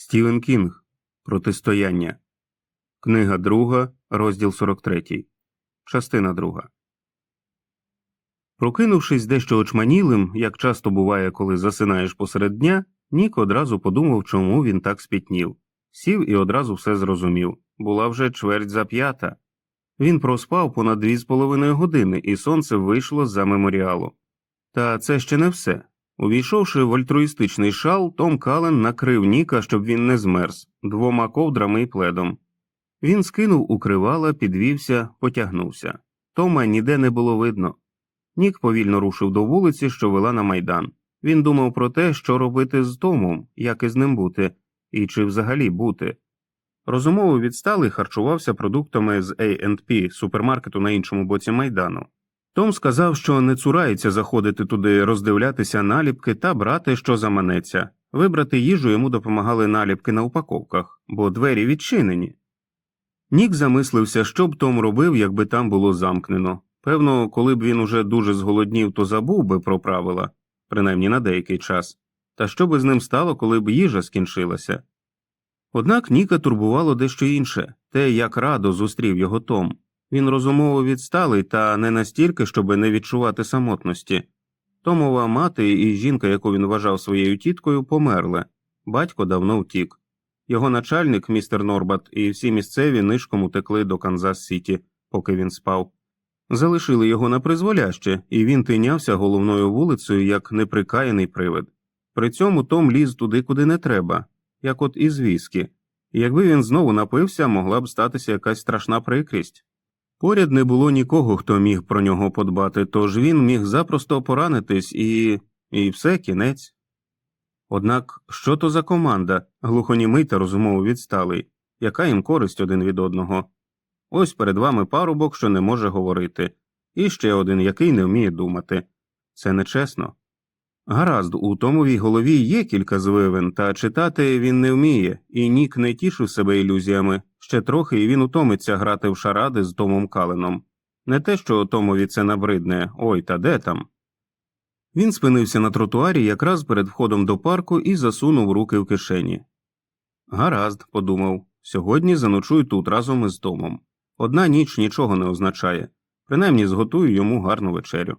Стівен Кінг. Протистояння. Книга друга, розділ 43. Частина друга. Прокинувшись дещо очманілим, як часто буває, коли засинаєш посеред дня, Нік одразу подумав, чому він так спітнів. Сів і одразу все зрозумів. Була вже чверть за п'ята. Він проспав понад дві з половиною години, і сонце вийшло за меморіалу. Та це ще не все. Увійшовши в альтруїстичний шал, Том Кален накрив Ніка, щоб він не змерз, двома ковдрами і пледом. Він скинув укривала, підвівся, потягнувся. Тома ніде не було видно. Нік повільно рушив до вулиці, що вела на майдан. Він думав про те, що робити з Томом, як із ним бути, і чи взагалі бути. Розумово відсталий харчувався продуктами з A&P, супермаркету на іншому боці майдану. Том сказав, що не цурається заходити туди, роздивлятися наліпки та брати, що заманеться. Вибрати їжу йому допомагали наліпки на упаковках, бо двері відчинені. Нік замислився, що б Том робив, якби там було замкнено. Певно, коли б він уже дуже зголоднів, то забув би про правила, принаймні на деякий час. Та що би з ним стало, коли б їжа скінчилася? Однак Ніка турбувало дещо інше те, як радо зустрів його Том. Він розумово відсталий та не настільки, щоби не відчувати самотності. Томова мати і жінка, яку він вважав своєю тіткою, померли. Батько давно втік. Його начальник, містер Норбат, і всі місцеві нишком утекли до Канзас Сіті, поки він спав. Залишили його на призволяще, і він тинявся головною вулицею як неприкаяний привид. При цьому Том ліз туди, куди не треба, як от із віскі. Якби він знову напився, могла б статися якась страшна прикрість. Поряд не було нікого, хто міг про нього подбати, тож він міг запросто поранитись і. і все кінець. Однак що то за команда, глухонімий та розумово відсталий, яка їм користь один від одного? Ось перед вами парубок, що не може говорити, і ще один, який не вміє думати. Це нечесно. Гаразд, у Томовій голові є кілька звивин, та читати він не вміє, і Нік не тішив себе ілюзіями. Ще трохи і він утомиться грати в шаради з Томом Каленом. Не те, що Томові це набридне, ой та де там. Він спинився на тротуарі якраз перед входом до парку і засунув руки в кишені. Гаразд, подумав, сьогодні заночую тут разом із Томом. Одна ніч нічого не означає, принаймні зготую йому гарну вечерю.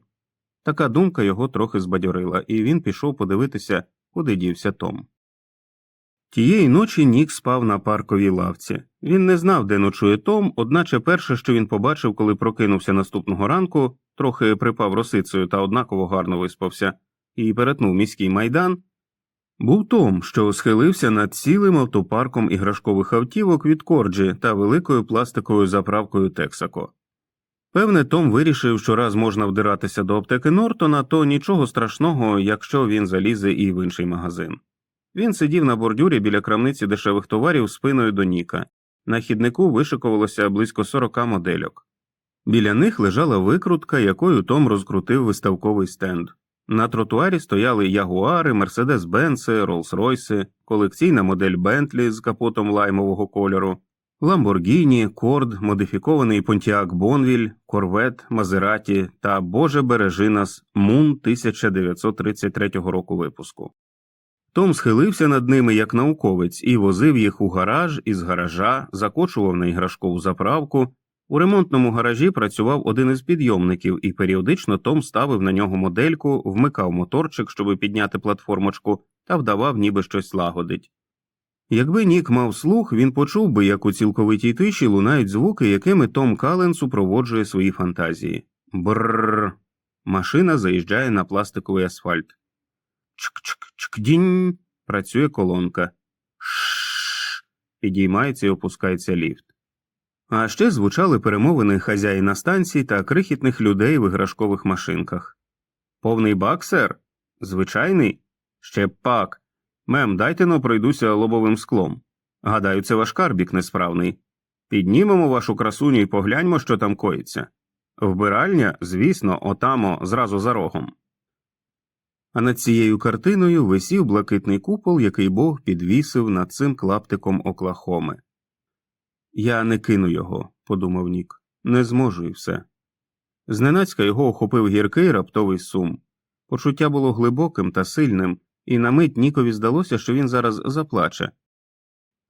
Така думка його трохи збадьорила, і він пішов подивитися, куди дівся Том. Тієї ночі Нік спав на парковій лавці. Він не знав, де ночує Том, одначе перше, що він побачив, коли прокинувся наступного ранку, трохи припав росицею та однаково гарно виспався, і перетнув міський майдан, був Том, що схилився над цілим автопарком іграшкових автівок від Корджі та великою пластиковою заправкою Тексако. Певне, Том вирішив, що раз можна вдиратися до аптеки Нортона, то нічого страшного, якщо він залізе і в інший магазин. Він сидів на бордюрі біля крамниці дешевих товарів спиною до Ніка. На хіднику вишикувалося близько 40 модельок. Біля них лежала викрутка, якою Том розкрутив виставковий стенд. На тротуарі стояли ягуари, мерседес бенси Роллс-Ройси, колекційна модель Бентлі з капотом лаймового кольору, Ламборгіні, Корд, модифікований Понтіак Бонвіль, Корвет, Мазераті та Боже бережи нас Мун 1933 року випуску. Том схилився над ними як науковець і возив їх у гараж із гаража, закочував на іграшкову заправку. У ремонтному гаражі працював один із підйомників, і періодично Том ставив на нього модельку, вмикав моторчик, щоб підняти платформочку, та вдавав, ніби щось лагодить. Якби Нік мав слух, він почув би, як у цілковитій тиші лунають звуки, якими Том Кален супроводжує свої фантазії. Бррр. Машина заїжджає на пластиковий асфальт. Чк-чк-чк-дінь. Працює колонка. Шш. Підіймається і опускається ліфт. А ще звучали перемовини хазяїна станцій та крихітних людей в іграшкових машинках. Повний бак, сер? Звичайний? Ще пак. Мем, дайте но пройдуся лобовим склом. Гадаю, це ваш карбік несправний. Піднімемо вашу красуню і погляньмо, що там коїться. Вбиральня, звісно, отамо, зразу за рогом. А над цією картиною висів блакитний купол, який Бог підвісив над цим клаптиком Оклахоми. Я не кину його, подумав Нік, не зможу і все. Зненацька його охопив гіркий раптовий сум. Почуття було глибоким та сильним, і на мить Нікові здалося, що він зараз заплаче.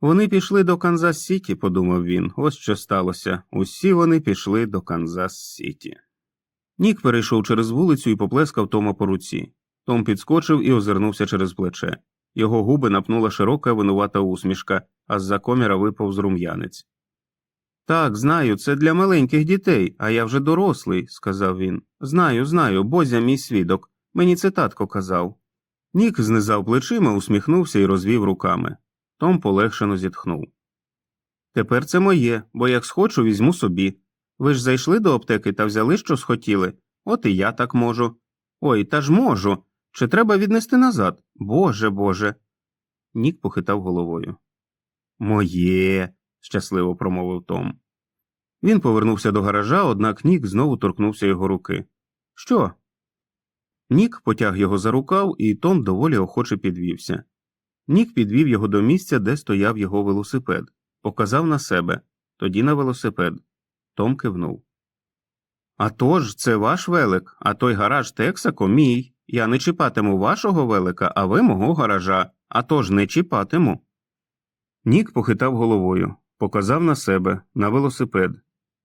Вони пішли до Канзас Сіті, подумав він. Ось що сталося. Усі вони пішли до Канзас Сіті. Нік перейшов через вулицю і поплескав Тома по руці. Том підскочив і озирнувся через плече. Його губи напнула широка винувата усмішка, а з-за коміра випав зрум'янець. Так, знаю, це для маленьких дітей, а я вже дорослий, сказав він. Знаю, знаю, Бозя мій свідок. Мені це татко казав. Нік знизав плечима, усміхнувся і розвів руками. Том полегшено зітхнув. Тепер це моє, бо як схочу, візьму собі. Ви ж зайшли до аптеки та взяли, що схотіли. От і я так можу. Ой, та ж можу. Чи треба віднести назад? Боже Боже. Нік похитав головою. Моє. щасливо промовив Том. Він повернувся до гаража, однак Нік знову торкнувся його руки. Що? Нік потяг його за рукав, і Том доволі охоче підвівся. Нік підвів його до місця, де стояв його велосипед, показав на себе, тоді на велосипед. Том кивнув. «А тож, це ваш велик, а той гараж Тексако мій. Я не чіпатиму вашого велика, а ви мого гаража, а тож не чіпатиму. Нік похитав головою, показав на себе, на велосипед,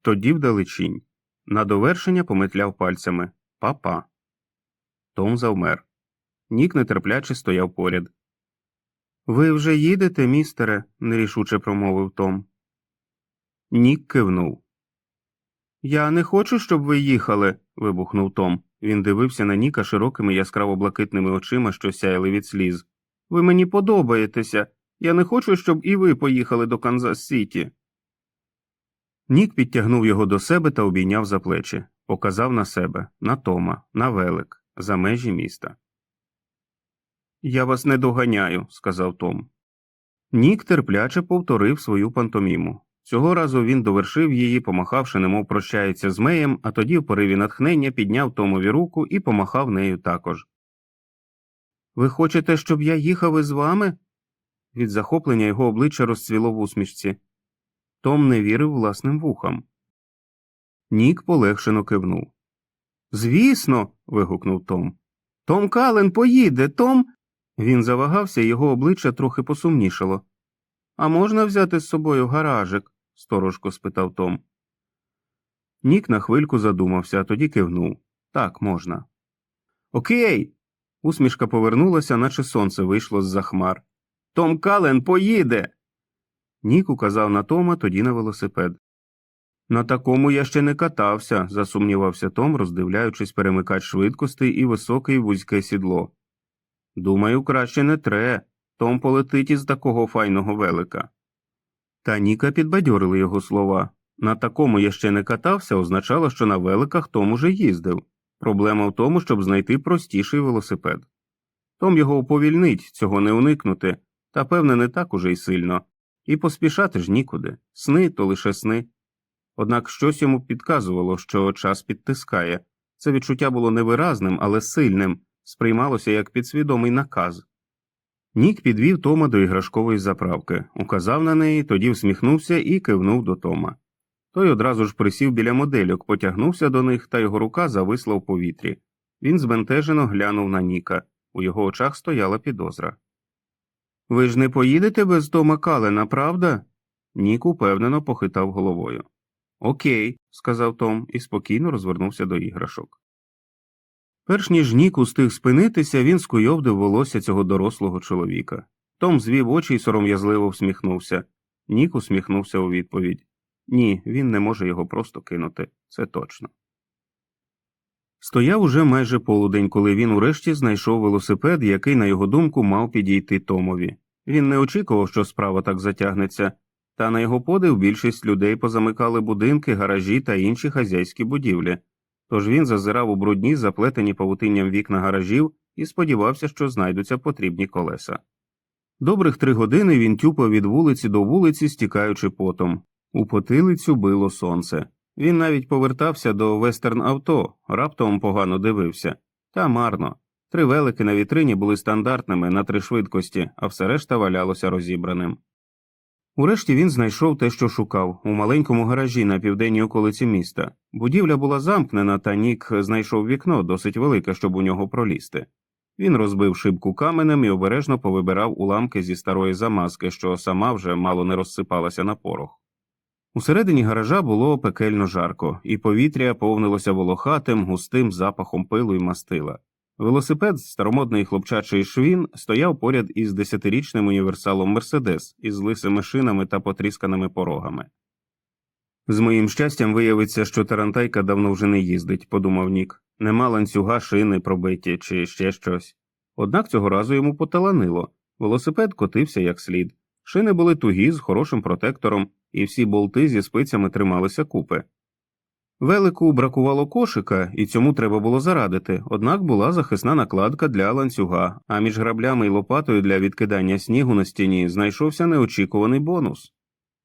тоді вдалечінь. На довершення пометляв пальцями Па-па. Том завмер. Нік нетерпляче стояв поряд. Ви вже їдете, містере? нерішуче промовив Том. Нік кивнув. Я не хочу, щоб ви їхали. вибухнув Том. Він дивився на Ніка широкими яскраво блакитними очима, що сяяли від сліз. Ви мені подобаєтеся. Я не хочу, щоб і ви поїхали до Канзас Сіті. Нік підтягнув його до себе та обійняв за плечі, показав на себе, на Тома, на велик, за межі міста. Я вас не доганяю, сказав Том. Нік терпляче повторив свою пантоміму. Цього разу він довершив її, помахавши, немов прощається з меєм, а тоді в пориві натхнення підняв Томові руку і помахав нею також. Ви хочете, щоб я їхав із вами? Від захоплення його обличчя розцвіло в усмішці. Том не вірив власним вухам. Нік полегшено кивнув. Звісно. вигукнув Том. Том Кален поїде, Том. Він завагався, його обличчя трохи посумнішало. А можна взяти з собою гаражик? Сторожко спитав Том. Нік на хвильку задумався, а тоді кивнув. Так, можна. Окей. Усмішка повернулася, наче сонце вийшло з за хмар. Том Кален поїде. Нік указав на Тома, тоді на велосипед. На такому я ще не катався, засумнівався Том, роздивляючись перемикач швидкостей і високе й вузьке сідло. Думаю, краще не тре. Том полетить із такого файного велика. Та Ніка підбадьорили його слова. На такому я ще не катався означало, що на великах Том уже їздив. Проблема в тому, щоб знайти простіший велосипед. Том його уповільнить, цього не уникнути, та певне не так уже й сильно. І поспішати ж нікуди. Сни то лише сни. Однак щось йому підказувало, що час підтискає. Це відчуття було невиразним, але сильним, сприймалося як підсвідомий наказ. Нік підвів Тома до іграшкової заправки, указав на неї, тоді всміхнувся і кивнув до Тома. Той одразу ж присів біля модельок, потягнувся до них, та його рука зависла в повітрі. Він збентежено глянув на Ніка. У його очах стояла підозра. Ви ж не поїдете без Тома Калена, правда? Нік упевнено похитав головою. Окей, сказав Том і спокійно розвернувся до іграшок. Перш ніж Нік устиг спинитися, він скуйовдив волосся цього дорослого чоловіка. Том звів очі й сором'язливо всміхнувся. Нік усміхнувся у відповідь Ні, він не може його просто кинути, це точно. Стояв уже майже полудень, коли він урешті знайшов велосипед, який, на його думку, мав підійти Томові. Він не очікував, що справа так затягнеться, та на його подив більшість людей позамикали будинки, гаражі та інші хазяйські будівлі. Тож він зазирав у брудні, заплетені павутинням вікна гаражів і сподівався, що знайдуться потрібні колеса. Добрих три години він тюпав від вулиці до вулиці, стікаючи потом. У потилицю било сонце. Він навіть повертався до вестерн авто, раптом погано дивився. Та марно. Три велики на вітрині були стандартними на три швидкості, а все решта валялося розібраним. Урешті він знайшов те, що шукав, у маленькому гаражі на південній околиці міста. Будівля була замкнена, та Нік знайшов вікно досить велике, щоб у нього пролізти. Він розбив шибку каменем і обережно повибирав уламки зі старої замазки, що сама вже мало не розсипалася на порох. Усередині гаража було пекельно жарко, і повітря повнилося волохатим, густим запахом пилу і мастила. Велосипед з старомодної хлопчачої швін стояв поряд із десятирічним універсалом Мерседес із лисими шинами та потрісканими порогами. З моїм щастям виявиться, що тарантайка давно вже не їздить, подумав Нік. Нема ланцюга, шини пробиті чи ще щось. Однак цього разу йому поталанило. Велосипед котився як слід. Шини були тугі з хорошим протектором, і всі болти зі спицями трималися купи. Велику бракувало кошика, і цьому треба було зарадити, однак була захисна накладка для ланцюга, а між граблями і лопатою для відкидання снігу на стіні знайшовся неочікуваний бонус.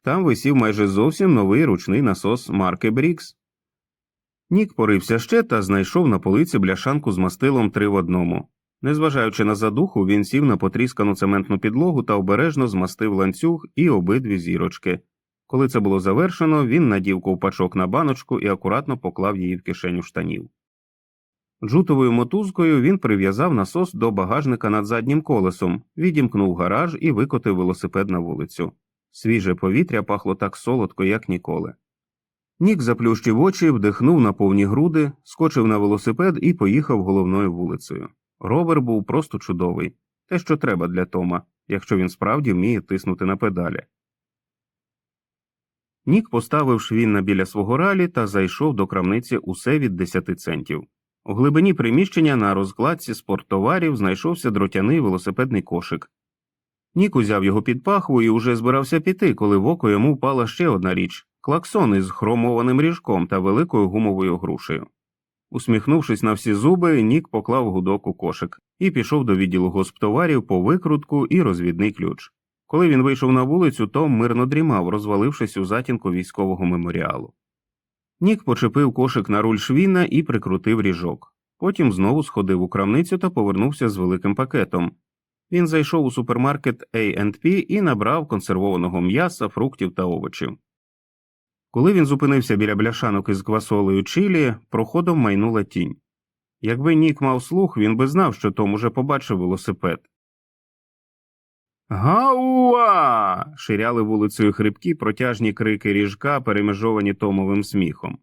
Там висів майже зовсім новий ручний насос марки Брікс. Нік порився ще та знайшов на полиці бляшанку з мастилом три в одному. Незважаючи на задуху, він сів на потріскану цементну підлогу та обережно змастив ланцюг і обидві зірочки. Коли це було завершено, він надів ковпачок на баночку і акуратно поклав її в кишеню штанів. Джутовою мотузкою він прив'язав насос до багажника над заднім колесом, відімкнув гараж і викотив велосипед на вулицю. Свіже повітря пахло так солодко, як ніколи. Нік заплющив очі, вдихнув на повні груди, скочив на велосипед і поїхав головною вулицею. Ровер був просто чудовий, те, що треба для Тома, якщо він справді вміє тиснути на педалі. Нік поставив швінна біля свого ралі та зайшов до крамниці усе від 10 центів. У глибині приміщення на розкладці спорттоварів знайшовся дротяний велосипедний кошик. Нік узяв його під пахву і уже збирався піти, коли в око йому впала ще одна річ клаксон із хромованим ріжком та великою гумовою грушею. Усміхнувшись на всі зуби, Нік поклав гудок у кошик і пішов до відділу госптоварів по викрутку і розвідний ключ. Коли він вийшов на вулицю, Том мирно дрімав, розвалившись у затінку військового меморіалу. Нік почепив кошик на руль швіна і прикрутив ріжок. Потім знову сходив у крамницю та повернувся з великим пакетом. Він зайшов у супермаркет A&P і набрав консервованого м'яса, фруктів та овочів. Коли він зупинився біля бляшанок із квасолею чилі, проходом майнула тінь. Якби Нік мав слух, він би знав, що Том уже побачив велосипед. Гауа. ширяли вулицею хрипкі протяжні крики ріжка, перемежовані Томовим сміхом.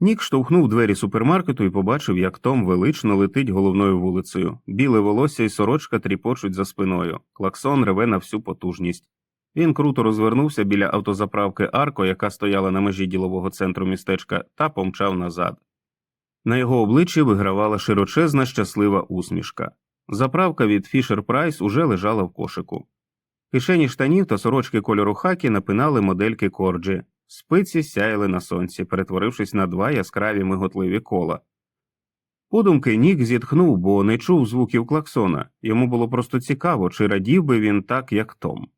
Нік штовхнув двері супермаркету і побачив, як Том велично летить головною вулицею. Біле волосся і сорочка тріпочуть за спиною. Клаксон реве на всю потужність. Він круто розвернувся біля автозаправки Арко, яка стояла на межі ділового центру містечка, та помчав назад. На його обличчі вигравала широчезна щаслива усмішка. Заправка від Fisher Price уже лежала в кошику. Кишені штанів та сорочки кольору хакі напинали модельки корджі, спиці сяяли на сонці, перетворившись на два яскраві миготливі кола. Подумки Нік зітхнув, бо не чув звуків клаксона йому було просто цікаво, чи радів би він так, як Том.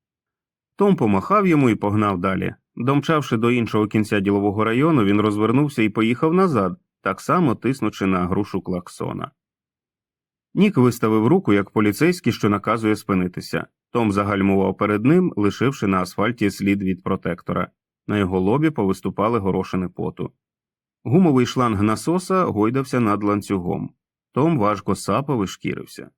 Том помахав йому і погнав далі. Домчавши до іншого кінця ділового району, він розвернувся і поїхав назад, так само тиснучи на грушу клаксона. Нік виставив руку як поліцейський, що наказує спинитися. Том загальмував перед ним, лишивши на асфальті слід від протектора. На його лобі повиступали горошини поту. Гумовий шланг насоса гойдався над ланцюгом. Том важко сапав і шкірився.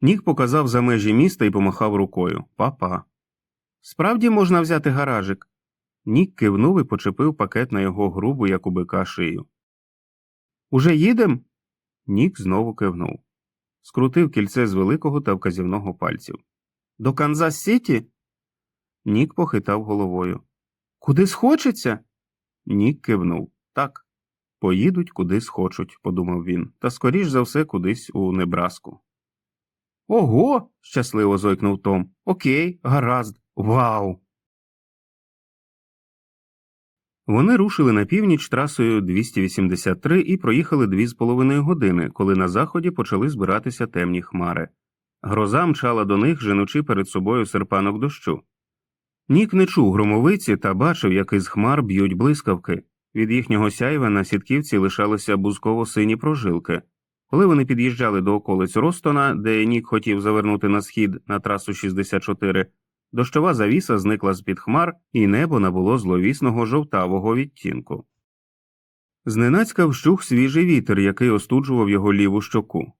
Нік показав за межі міста і помахав рукою Па-па. Справді можна взяти гаражик. Нік кивнув і почепив пакет на його грубу, як у бика шию. Уже їдем? Нік знову кивнув. Скрутив кільце з великого та вказівного пальців. До Канзас Сіті? Нік похитав головою. Куди схочеться? Нік кивнув. Так. Поїдуть куди схочуть, подумав він, та скоріш за все кудись у Небраску. Ого. щасливо зойкнув Том. Окей, гаразд. Вау. Вони рушили на північ трасою 283 і проїхали дві з половиною години, коли на заході почали збиратися темні хмари. Гроза мчала до них, женучи перед собою серпанок дощу. Нік не чув громовиці та бачив, як із хмар б'ють блискавки. Від їхнього сяйва на сітківці лишалися бузково сині прожилки. Коли вони під'їжджали до околиць Ростона, де Нік хотів завернути на схід на трасу 64, Дощова завіса зникла з під хмар, і небо набуло зловісного жовтавого відтінку. Зненацька вщух свіжий вітер, який остуджував його ліву щоку.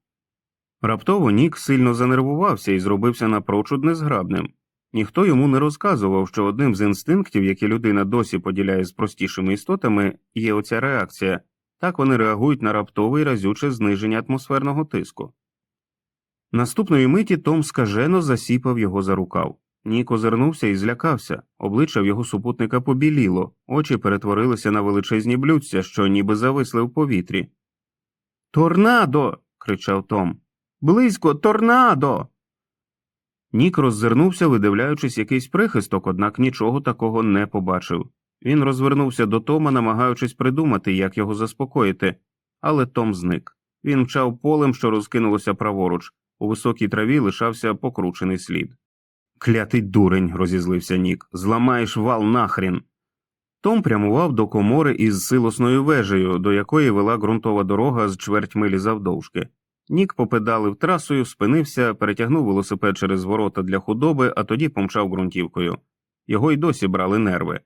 Раптово Нік сильно занервувався і зробився напрочуд незграбним. Ніхто йому не розказував, що одним з інстинктів, які людина досі поділяє з простішими істотами, є оця реакція так вони реагують на раптове і разюче зниження атмосферного тиску. Наступної миті Том скажено засіпав його за рукав. Нік озирнувся і злякався, обличчя в його супутника побіліло, очі перетворилися на величезні блюдця, що ніби зависли в повітрі. Торнадо. кричав Том. Близько, торнадо. Нік роззирнувся, видивляючись якийсь прихисток, однак нічого такого не побачив. Він розвернувся до Тома, намагаючись придумати, як його заспокоїти, але Том зник. Він мчав полем, що розкинулося праворуч. У високій траві лишався покручений слід. Клятий дурень, розізлився Нік, зламаєш вал нахрін. Том прямував до комори із силосною вежею, до якої вела ґрунтова дорога з чверть милі завдовжки. Нік попедалив трасою, спинився, перетягнув велосипед через ворота для худоби, а тоді помчав ґрунтівкою. Його й досі брали нерви.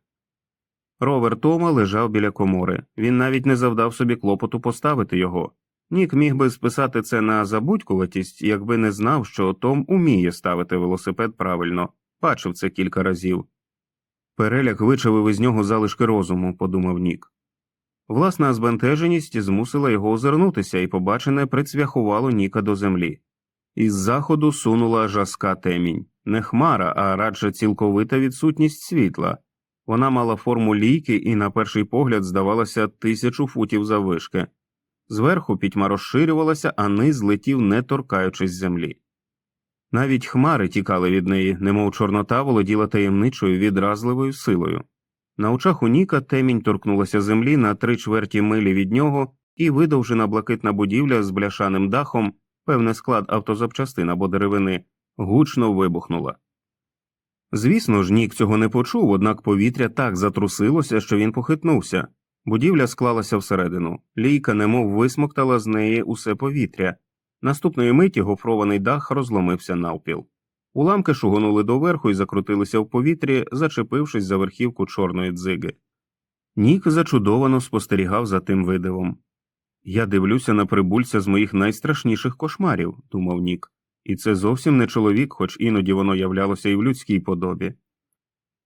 Ровер Тома лежав біля комори. Він навіть не завдав собі клопоту поставити його. Нік міг би списати це на забудькуватість, якби не знав, що Том уміє ставити велосипед правильно, бачив це кілька разів. Переляк вичавив із нього залишки розуму, подумав Нік. Власна збентеженість змусила його озирнутися, і побачене прицвяхувало Ніка до землі. Із заходу сунула жаска темінь, не хмара, а радше цілковита відсутність світла. Вона мала форму лійки і, на перший погляд, здавалася тисячу футів заввишки. Зверху пітьма розширювалася, а низ летів, не торкаючись землі. Навіть хмари тікали від неї, немов чорнота володіла таємничою відразливою силою. На очах у Ніка темінь торкнулася землі на три чверті милі від нього, і видовжена блакитна будівля з бляшаним дахом, певне склад автозапчастин або деревини, гучно вибухнула. Звісно ж, Нік цього не почув, однак повітря так затрусилося, що він похитнувся. Будівля склалася всередину, лійка немов висмоктала з неї усе повітря. Наступної миті гофрований дах розломився навпіл. Уламки шугонули доверху і закрутилися в повітрі, зачепившись за верхівку чорної дзиги. Нік зачудовано спостерігав за тим видивом. Я дивлюся на прибульця з моїх найстрашніших кошмарів, думав Нік, і це зовсім не чоловік, хоч іноді воно являлося і в людській подобі.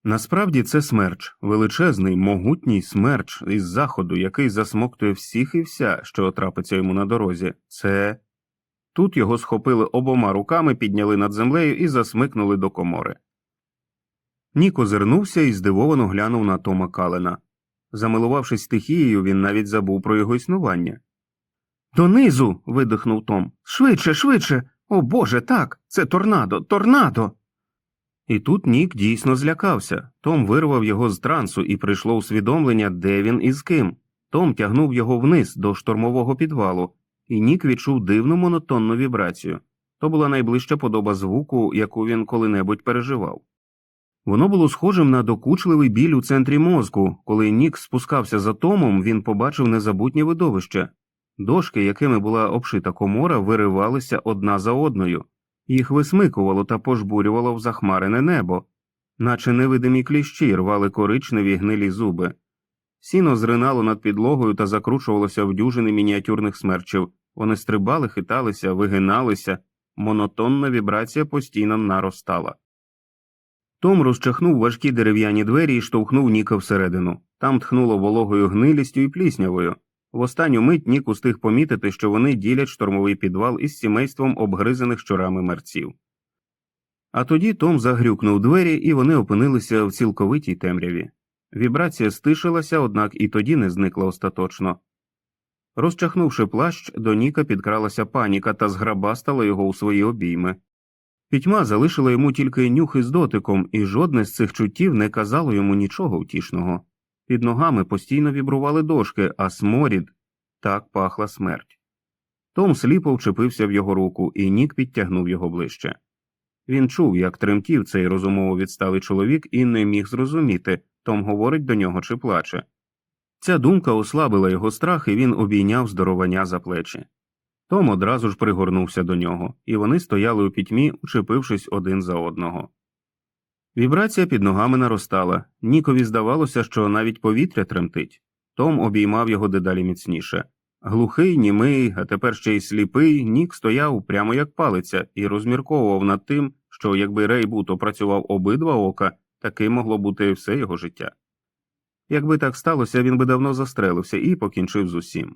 Насправді це смерч, величезний, могутній смерч із заходу, який засмоктує всіх і вся, що трапиться йому на дорозі. Це. Тут його схопили обома руками, підняли над землею і засмикнули до комори. Нік озирнувся і здивовано глянув на Тома Калена. Замилувавшись стихією, він навіть забув про його існування. Донизу. видихнув Том. Швидше, швидше. О Боже, так. Це торнадо, торнадо. І тут Нік дійсно злякався. Том вирвав його з трансу і прийшло усвідомлення, де він і з ким. Том тягнув його вниз до штормового підвалу, і Нік відчув дивну монотонну вібрацію. То була найближча подоба звуку, яку він коли-небудь переживав. Воно було схожим на докучливий біль у центрі мозку. Коли Нік спускався за Томом, він побачив незабутнє видовище. Дошки, якими була обшита комора, виривалися одна за одною, їх висмикувало та пожбурювало в захмарене небо, наче невидимі кліщі рвали коричневі гнилі зуби. Сіно зринало над підлогою та закручувалося в дюжини мініатюрних смерчів. Вони стрибали, хиталися, вигиналися, монотонна вібрація постійно наростала. Том розчахнув важкі дерев'яні двері і штовхнув Ніка всередину. Там тхнуло вологою гнилістю і пліснявою. В останню мить Нік устиг помітити, що вони ділять штормовий підвал із сімейством обгризаних щорами мерців. А тоді Том загрюкнув двері, і вони опинилися в цілковитій темряві. Вібрація стишилася, однак і тоді не зникла остаточно. Розчахнувши плащ, до Ніка підкралася паніка та зграбастала його у свої обійми. Пітьма залишила йому тільки нюх із дотиком, і жодне з цих чуттів не казало йому нічого втішного. Під ногами постійно вібрували дошки, а сморід так пахла смерть. Том сліпо вчепився в його руку, і Нік підтягнув його ближче. Він чув, як тремтів цей розумово відсталий чоловік, і не міг зрозуміти, Том говорить до нього чи плаче. Ця думка ослабила його страх, і він обійняв здоровання за плечі. Том одразу ж пригорнувся до нього, і вони стояли у пітьмі, учепившись один за одного. Вібрація під ногами наростала. Нікові здавалося, що навіть повітря тремтить. Том обіймав його дедалі міцніше. Глухий, німий, а тепер ще й сліпий, Нік стояв прямо як палиця і розмірковував над тим, що якби Рейбут опрацював обидва ока, таким могло бути все його життя. Якби так сталося, він би давно застрелився і покінчив з усім.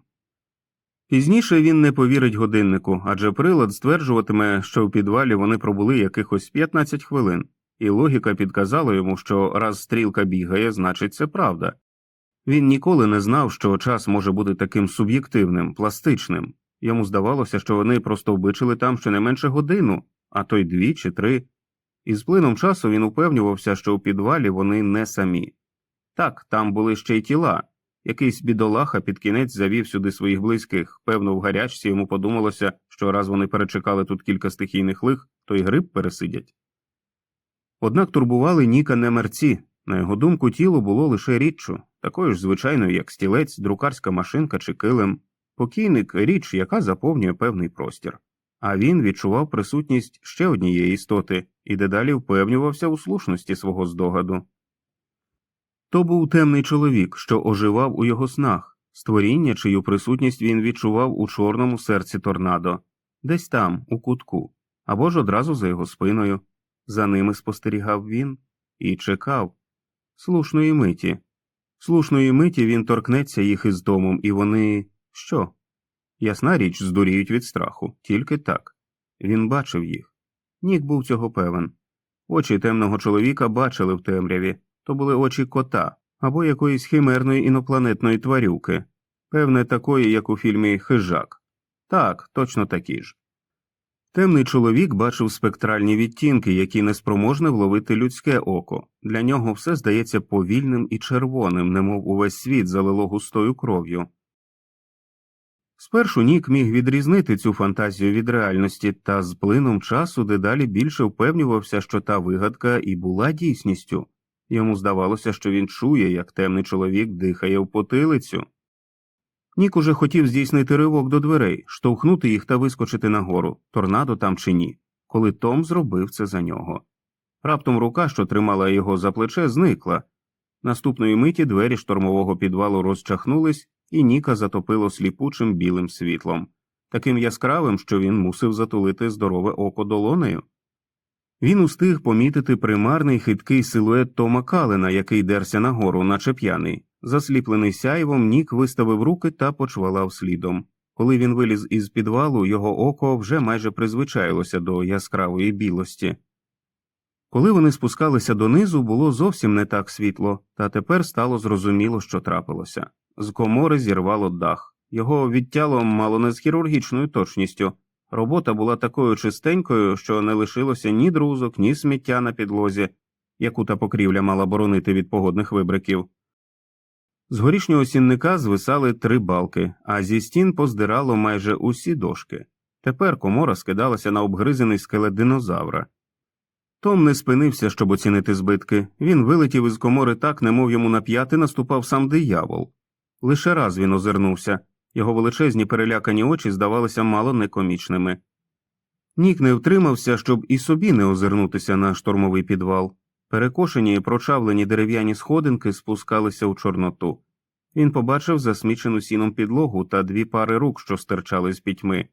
Пізніше він не повірить годиннику, адже прилад стверджуватиме, що в підвалі вони пробули якихось 15 хвилин, і логіка підказала йому, що раз стрілка бігає, значить це правда. Він ніколи не знав, що час може бути таким суб'єктивним, пластичним. Йому здавалося, що вони просто вбичили там щонайменше годину, а то й дві чи три. І з плином часу він упевнювався, що у підвалі вони не самі. Так, там були ще й тіла. Якийсь бідолаха під кінець завів сюди своїх близьких. Певно, в гарячці йому подумалося, що раз вони перечекали тут кілька стихійних лих, то й гриб пересидять. Однак турбували Ніка не мерці. На його думку, тіло було лише річчю, такою ж звичайною, як стілець, друкарська машинка чи килим. Покійник річ, яка заповнює певний простір. А він відчував присутність ще однієї істоти і дедалі впевнювався у слушності свого здогаду. То був темний чоловік, що оживав у його снах, створіння, чию присутність він відчував у чорному серці торнадо, десь там, у кутку, або ж одразу за його спиною. За ними спостерігав він і чекав слушної миті. Слушної миті він торкнеться їх із домом, і вони. що? Ясна річ, здуріють від страху, тільки так. Він бачив їх. Нік був цього певен. Очі темного чоловіка бачили в темряві, то були очі кота або якоїсь химерної інопланетної тварюки, певне, такої, як у фільмі Хижак. Так, точно такі ж. Темний чоловік бачив спектральні відтінки, які неспроможне вловити людське око. Для нього все здається повільним і червоним, немов увесь світ залило густою кров'ю. Спершу Нік міг відрізнити цю фантазію від реальності, та з плином часу дедалі більше впевнювався, що та вигадка і була дійсністю. Йому здавалося, що він чує, як темний чоловік дихає в потилицю. Нік уже хотів здійснити ривок до дверей, штовхнути їх та вискочити нагору, торнадо там чи ні, коли Том зробив це за нього. Раптом рука, що тримала його за плече, зникла. Наступної миті двері штормового підвалу розчахнулись, і Ніка затопило сліпучим білим світлом, таким яскравим, що він мусив затулити здорове око долонею. Він устиг помітити примарний хиткий силует Тома Калена, який дерся нагору, наче п'яний. Засліплений сяйвом, Нік виставив руки та почвалав слідом. Коли він виліз із підвалу, його око вже майже призвичаїлося до яскравої білості. Коли вони спускалися донизу, було зовсім не так світло, та тепер стало зрозуміло, що трапилося. З комори зірвало дах. Його відтяло мало не з хірургічною точністю. Робота була такою чистенькою, що не лишилося ні друзок, ні сміття на підлозі, яку та покрівля мала боронити від погодних вибриків. З горішнього сінника звисали три балки, а зі стін поздирало майже усі дошки. Тепер комора скидалася на обгризений скелет динозавра. Том не спинився, щоб оцінити збитки. Він вилетів із комори так, немов йому на п'яти наступав сам диявол. Лише раз він озирнувся. Його величезні перелякані очі здавалися мало некомічними. Нік не втримався, щоб і собі не озирнутися на штормовий підвал. Перекошені і прочавлені дерев'яні сходинки спускалися у Чорноту. Він побачив засмічену сіном підлогу та дві пари рук, що стирчали з пітьми.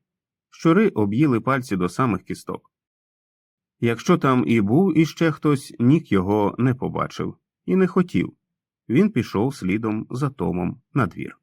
Щури об'їли пальці до самих кісток. Якщо там і був іще хтось, Нік його не побачив і не хотів. Він пішов слідом за Томом на двір.